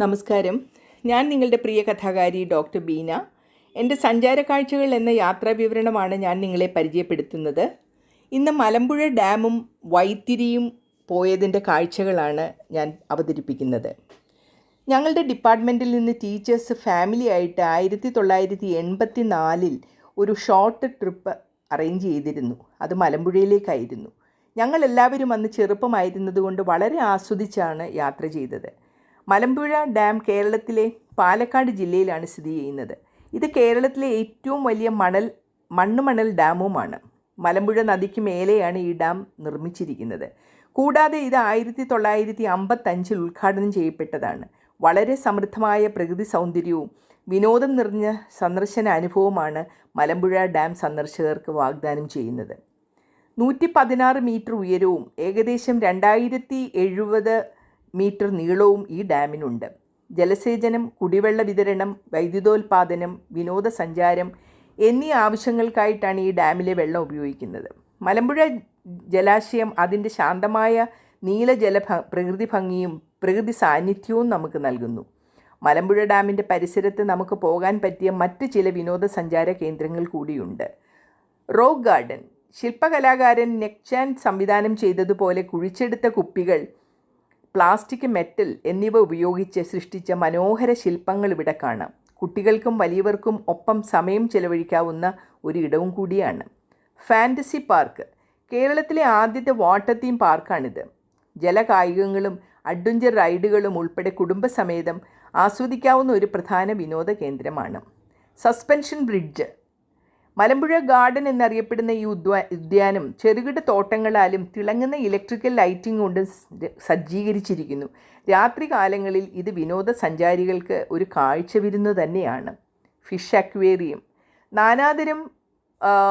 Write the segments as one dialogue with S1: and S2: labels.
S1: നമസ്കാരം. ഞാൻ നിങ്ങളുടെ പ്രിയ കഥാകാരി ഡോക്ടർ ബീന. എന്റെ സഞ്ചാര കാഴ്ചകൾ എന്ന യാത്രാ വിവരണമാണ് ഞാൻ നിങ്ങളെ പരിചയപ്പെടുത്തുന്നത്. ഇന്ന് മലമ്പുഴ ഡാമും വൈത്തിരിയും പോയതിന്റെ കാഴ്ചകളാണ് ഞാൻ അവതരിപ്പിക്കുന്നത്. ഞങ്ങളുടെ ഡിപ്പാർട്ട്മെന്റിൽ നിന്ന് ടീച്ചേഴ്സ് ഫാമിലി ആയിട്ട് ആയിരത്തി തൊള്ളായിരത്തി എൺപത്തി നാലിൽ ഒരു ഷോർട്ട് ട്രിപ്പ് അറേഞ്ച് ചെയ്തിരുന്നു. അത് മലമ്പുഴയിലേക്കായിരുന്നു. ഞങ്ങളെല്ലാവരും അന്ന് ചെറുപ്പമായിരുന്നതുകൊണ്ട് വളരെ ആസ്വദിച്ചാണ് യാത്ര ചെയ്തത്. മലമ്പുഴ ഡാം കേരളത്തിലെ പാലക്കാട് ജില്ലയിലാണ് സ്ഥിതി ചെയ്യുന്നത്. ഇത് കേരളത്തിലെ ഏറ്റവും വലിയ മണൽ മണ്ണുമണൽ ഡാമുമാണ്. മലമ്പുഴ നദിക്ക് മേലെയാണ് ഈ ഡാം നിർമ്മിച്ചിരിക്കുന്നത്. കൂടാതെ ഇത് ആയിരത്തി തൊള്ളായിരത്തി അമ്പത്തഞ്ചിൽ ഉദ്ഘാടനം ചെയ്യപ്പെട്ടതാണ്. വളരെ സമൃദ്ധമായ പ്രകൃതി സൗന്ദര്യവും വിനോദം നിറഞ്ഞ സന്ദർശന അനുഭവമാണ് മലമ്പുഴ ഡാം സന്ദർശകർക്ക് വാഗ്ദാനം ചെയ്യുന്നത്. നൂറ്റി പതിനാറ് മീറ്റർ ഉയരവും ഏകദേശം രണ്ടായിരത്തി എഴുപത് മീറ്റർ നീളവും ഈ ഡാമിനുണ്ട്. ജലസേചനം കുടിവെള്ള വിതരണം വൈദ്യുതോൽപാദനം വിനോദസഞ്ചാരം എന്നീ ആവശ്യങ്ങൾക്കായിട്ടാണ് ഈ ഡാമിലെ വെള്ളം ഉപയോഗിക്കുന്നത്. മലമ്പുഴ ജലാശയം അതിന്റെ ശാന്തമായ നീലജല പ്രകൃതി ഭംഗിയും പ്രകൃതി സാന്നിധ്യവും നമുക്ക് നൽകുന്നു. മലമ്പുഴ ഡാമിന്റെ പരിസരത്ത് നമുക്ക് പോകാൻ പറ്റിയ മറ്റ് ചില വിനോദസഞ്ചാര കേന്ദ്രങ്ങൾ കൂടിയുണ്ട്. Rock garden. ശില്പകലാകാരൻ നെക്ചാൻ സംവിധാനം ചെയ്തതുപോലെ കുഴിച്ചെടുത്ത കുപ്പികൾ പ്ലാസ്റ്റിക് മെറ്റൽ എന്നിവ ഉപയോഗിച്ച് സൃഷ്ടിച്ച മനോഹര ശില്പങ്ങൾ ഇവിടെ കാണാം. കുട്ടികൾക്കും വലിയവർക്കും ഒപ്പം സമയം ചെലവഴിക്കാവുന്ന ഒരു ഇടവും കൂടിയാണ്. Fantasy park. കേരളത്തിലെ ആദ്യത്തെ വാട്ടർ തീം പാർക്കാണിത്. ജലകായികങ്ങളും അഡ്വഞ്ചർ റൈഡുകളും ഉൾപ്പെടെ കുടുംബസമേതം ആസ്വദിക്കാവുന്ന ഒരു പ്രധാന വിനോദ കേന്ദ്രമാണ്. Suspension bridge. മലമ്പുഴ ഗാർഡൻ എന്നറിയപ്പെടുന്ന ഈ ഉദ്വാ ഉദ്യാനം ചെറുകിട തോട്ടങ്ങളാലും തിളങ്ങുന്ന ഇലക്ട്രിക്കൽ ലൈറ്റിംഗ് കൊണ്ട് സജ്ജീകരിച്ചിരിക്കുന്നു. രാത്രി കാലങ്ങളിൽ ഇത് വിനോദസഞ്ചാരികൾക്ക് ഒരു കാഴ്ച വിരുന്ന് തന്നെയാണ്. Fish aquarium. നാനാതരം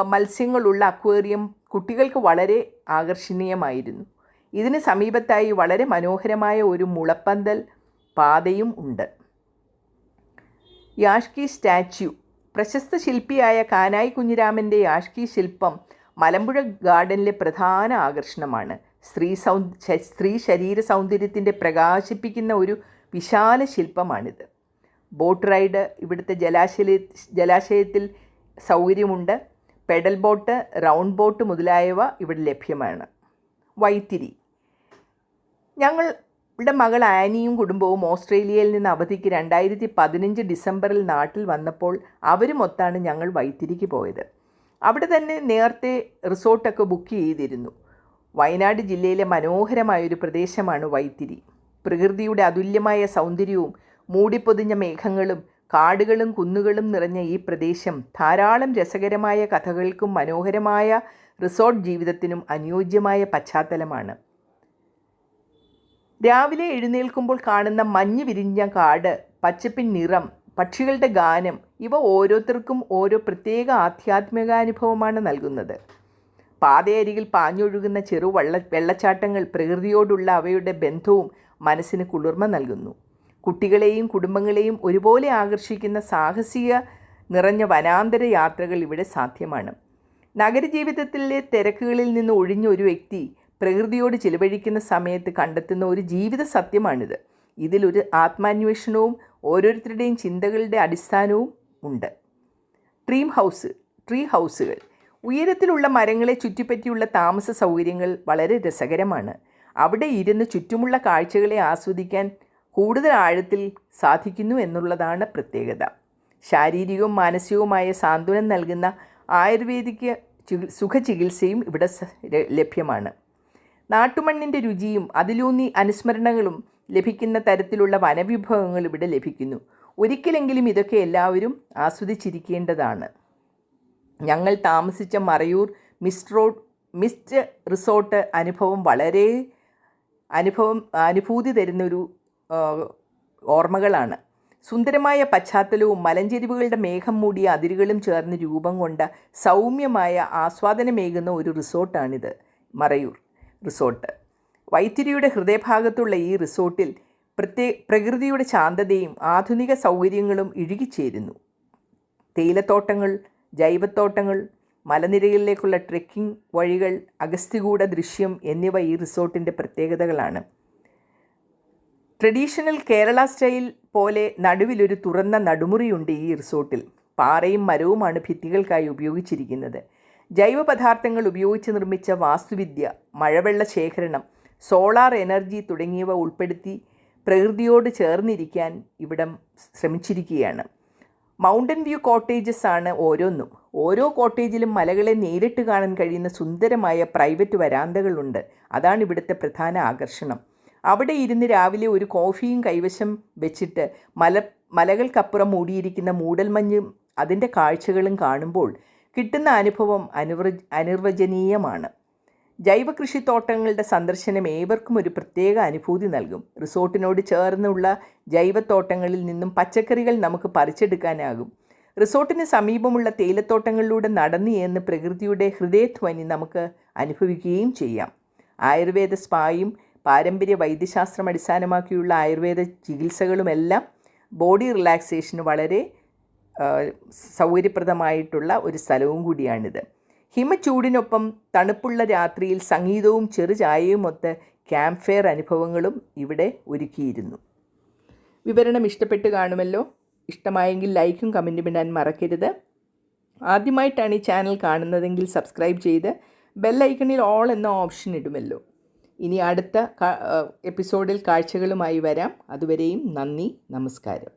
S1: മത്സ്യങ്ങളുള്ള അക്വേറിയം കുട്ടികൾക്ക് വളരെ ആകർഷണീയമായിരുന്നു. ഇതിന് സമീപത്തായി വളരെ മനോഹരമായ ഒരു മുളപ്പന്തൽ പാതയും ഉണ്ട്. യാഷ്കി സ്റ്റാച്യു പ്രശസ്ത ശില്പിയായ കാനായി കുഞ്ഞിരാമന്റെ ആഷ്കി ശില്പം മലമ്പുഴ ഗാർഡനിലെ പ്രധാന ആകർഷണമാണ്. സ്ത്രീ സൗ സ്ത്രീ ശരീര സൗന്ദര്യത്തിന്റെ പ്രകാശിപ്പിക്കുന്ന ഒരു വിശാല ശില്പമാണിത്. ബോട്ട് റൈഡ് ഇവിടുത്തെ ജലാശയ ജലാശയത്തിൽ സൗകര്യമുണ്ട്. പെഡൽ ബോട്ട് റൗണ്ട് ബോട്ട് മുതലായവ ഇവിടെ ലഭ്യമാണ്. വൈത്തിരി. ഞങ്ങളുടെ മകൾ ആനിയും കുടുംബവും ഓസ്ട്രേലിയയിൽ നിന്ന് അവധിക്ക് രണ്ടായിരത്തി പതിനഞ്ച് ഡിസംബറിൽ നാട്ടിൽ വന്നപ്പോൾ അവരുമൊത്താണ് ഞങ്ങൾ വൈത്തിരിക്ക് പോയത്. അവിടെ തന്നെ നേരത്തെ റിസോർട്ടൊക്കെ ബുക്ക് ചെയ്തിരുന്നു. വയനാട് ജില്ലയിലെ മനോഹരമായ ഒരു പ്രദേശമാണ് വൈത്തിരി. പ്രകൃതിയുടെ അതുല്യമായ സൗന്ദര്യവും മൂടിപ്പൊതിഞ്ഞ മേഘങ്ങളും കാടുകളും കുന്നുകളും നിറഞ്ഞ ഈ പ്രദേശം ധാരാളം രസകരമായ കഥകൾക്കും മനോഹരമായ റിസോർട്ട് ജീവിതത്തിനും അനുയോജ്യമായ പശ്ചാത്തലമാണ്. രാവിലെ എഴുന്നേൽക്കുമ്പോൾ കാണുന്ന മഞ്ഞ് വിരിഞ്ഞ കാട് പച്ചപ്പിൻ നിറം പക്ഷികളുടെ ഗാനം ഇവ ഓരോരുത്തർക്കും ഓരോ പ്രത്യേക ആധ്യാത്മികാനുഭവമാണ് നൽകുന്നത്. പാതയരികിൽ പാഞ്ഞൊഴുകുന്ന ചെറു വെള്ള വെള്ളച്ചാട്ടങ്ങൾ പ്രകൃതിയോടുള്ള അവയുടെ ബന്ധവും മനസ്സിന് കുളിർമ നൽകുന്നു. കുട്ടികളെയും കുടുംബങ്ങളെയും ഒരുപോലെ ആകർഷിക്കുന്ന സാഹസിക നിറഞ്ഞ വനാന്തര യാത്രകൾ ഇവിടെ സാധ്യമാണ്. നഗരജീവിതത്തിലെ തിരക്കുകളിൽ നിന്ന് ഒഴിഞ്ഞ ഒരു വ്യക്തി പ്രകൃതിയോട് ചിലവഴിക്കുന്ന സമയത്ത് കണ്ടെത്തുന്ന ഒരു ജീവിത സത്യമാണിത്. ഇതിലൊരു ആത്മാന്വേഷണവും ഓരോരുത്തരുടെയും ചിന്തകളുടെ അടിസ്ഥാനവും ഉണ്ട്. ട്രീം ഹൗസ് ട്രീ ഹൗസുകൾ ഉയരത്തിലുള്ള മരങ്ങളെ ചുറ്റിപ്പറ്റിയുള്ള താമസ സൗകര്യങ്ങൾ വളരെ രസകരമാണ്. അവിടെ ഇരുന്ന് ചുറ്റുമുള്ള കാഴ്ചകളെ ആസ്വദിക്കാൻ കൂടുതൽ ആഴത്തിൽ സാധിക്കുന്നു എന്നുള്ളതാണ് പ്രത്യേകത. ശാരീരികവും മാനസികവുമായ സാന്ത്വനം നൽകുന്ന ആയുർവേദിക് ചികി- സുഖചികിത്സയും ഇവിടെ ലഭ്യമാണ്. നാട്ടുമണ്ണിന്റെ രുചിയും അതിലൂന്നി അനുസ്മരണകളും ലഭിക്കുന്ന തരത്തിലുള്ള വനവിഭവങ്ങൾ ഇവിടെ ലഭിക്കുന്നു. ഒരിക്കലെങ്കിലും ഇതൊക്കെ എല്ലാവരും ആസ്വദിച്ചിരിക്കേണ്ടതാണ്. ഞങ്ങൾ താമസിച്ച Marayoor mist road mist resort അനുഭവം വളരെ അനുഭവം അനുഭൂതി തരുന്നൊരു ഓർമ്മകളാണ്. സുന്ദരമായ പശ്ചാത്തലവും മലഞ്ചെരിവുകളുടെ മേഘം മൂടിയ അതിരുകളും ചേർന്ന് രൂപം കൊണ്ട സൗമ്യമായ ആസ്വാദനമേകുന്ന ഒരു റിസോർട്ടാണിത് മറയൂർ. റിസോർട്ട്. വൈത്തിരിയുടെ ഹൃദയഭാഗത്തുള്ള ഈ റിസോർട്ടിൽ പ്രത്യേ പ്രകൃതിയുടെ ശാന്തതയും ആധുനിക സൗകര്യങ്ങളും ഇഴുകിച്ചേരുന്നു. തേയിലത്തോട്ടങ്ങൾ ജൈവത്തോട്ടങ്ങൾ മലനിരകളിലേക്കുള്ള ട്രെക്കിംഗ് വഴികൾ അഗസ്തികൂട ദൃശ്യം എന്നിവ ഈ റിസോർട്ടിന്റെ പ്രത്യേകതകളാണ്. ട്രഡീഷണൽ കേരള സ്റ്റൈൽ പോലെ നടുവിലൊരു തുറന്ന നടുമുറിയുണ്ട് ഈ റിസോർട്ടിൽ. പാറയും മരവുമാണ് ഭിത്തികൾക്കായി ഉപയോഗിച്ചിരിക്കുന്നത്. ജൈവ പദാർത്ഥങ്ങൾ ഉപയോഗിച്ച് നിർമ്മിച്ച വാസ്തുവിദ്യ മഴവെള്ള ശേഖരണം സോളാർ എനർജി തുടങ്ങിയവ ഉൾപ്പെടുത്തി പ്രകൃതിയോട് ചേർന്നിരിക്കാൻ ഇവിടം ശ്രമിച്ചിരിക്കുകയാണ്. മൗണ്ടൻ വ്യൂ കോട്ടേജസ് ആണ് ഓരോന്നും. ഓരോ കോട്ടേജിലും മലകളെ നേരിട്ട് കാണാൻ കഴിയുന്ന സുന്ദരമായ പ്രൈവറ്റ് വരാന്തകളുണ്ട്. അതാണ് ഇവിടുത്തെ പ്രധാന ആകർഷണം. അവിടെ ഇരുന്ന് രാവിലെ ഒരു കോഫിയും കൈവശം വെച്ചിട്ട് മല മലകൾക്കപ്പുറം മൂടിയിരിക്കുന്ന മൂടൽമഞ്ഞും അതിന്റെ കാഴ്ചകളും കാണുമ്പോൾ കിട്ടുന്ന അനുഭവം അനുവ അനിർവചനീയമാണ് ജൈവ കൃഷിത്തോട്ടങ്ങളുടെ സന്ദർശനം ഏവർക്കും ഒരു പ്രത്യേക അനുഭൂതി നൽകും. റിസോർട്ടിനോട് ചേർന്നുള്ള ജൈവത്തോട്ടങ്ങളിൽ നിന്നും പച്ചക്കറികൾ നമുക്ക് പറിച്ചെടുക്കാനാകും. റിസോർട്ടിന് സമീപമുള്ള തേയിലത്തോട്ടങ്ങളിലൂടെ നടന്നു എന്ന് പ്രകൃതിയുടെ ഹൃദയധ്വനി നമുക്ക് അനുഭവിക്കുകയും ചെയ്യാം. ആയുർവേദ സ്പായും പാരമ്പര്യ വൈദ്യശാസ്ത്രം അടിസ്ഥാനമാക്കിയുള്ള ആയുർവേദ ചികിത്സകളുമെല്ലാം ബോഡി റിലാക്സേഷന് വളരെ സൗകര്യപ്രദമായിട്ടുള്ള ഒരു സ്ഥലവും കൂടിയാണിത്. ഹിമചൂടിനൊപ്പം തണുപ്പുള്ള രാത്രിയിൽ സംഗീതവും ചെറുചായയും ഒത്ത് ക്യാമ്പ് ഫെയർ അനുഭവങ്ങളും ഇവിടെ ഒരുക്കിയിരുന്നു. വിവരണം ഇഷ്ടപ്പെട്ട് കാണുമല്ലോ? ഇഷ്ടമായെങ്കിൽ ലൈക്കും കമന്റും ഇടാൻ മറക്കരുത്. ആദ്യമായിട്ടാണ് ഈ ചാനൽ കാണുന്നതെങ്കിൽ സബ്സ്ക്രൈബ് ചെയ്ത് ബെല്ലൈക്കണിൽ ഓൾ എന്ന ഓപ്ഷൻ ഇടുമല്ലോ. ഇനി അടുത്ത എപ്പിസോഡിൽ കാഴ്ചകളുമായി വരാം. അതുവരെയും നന്ദി നമസ്കാരം.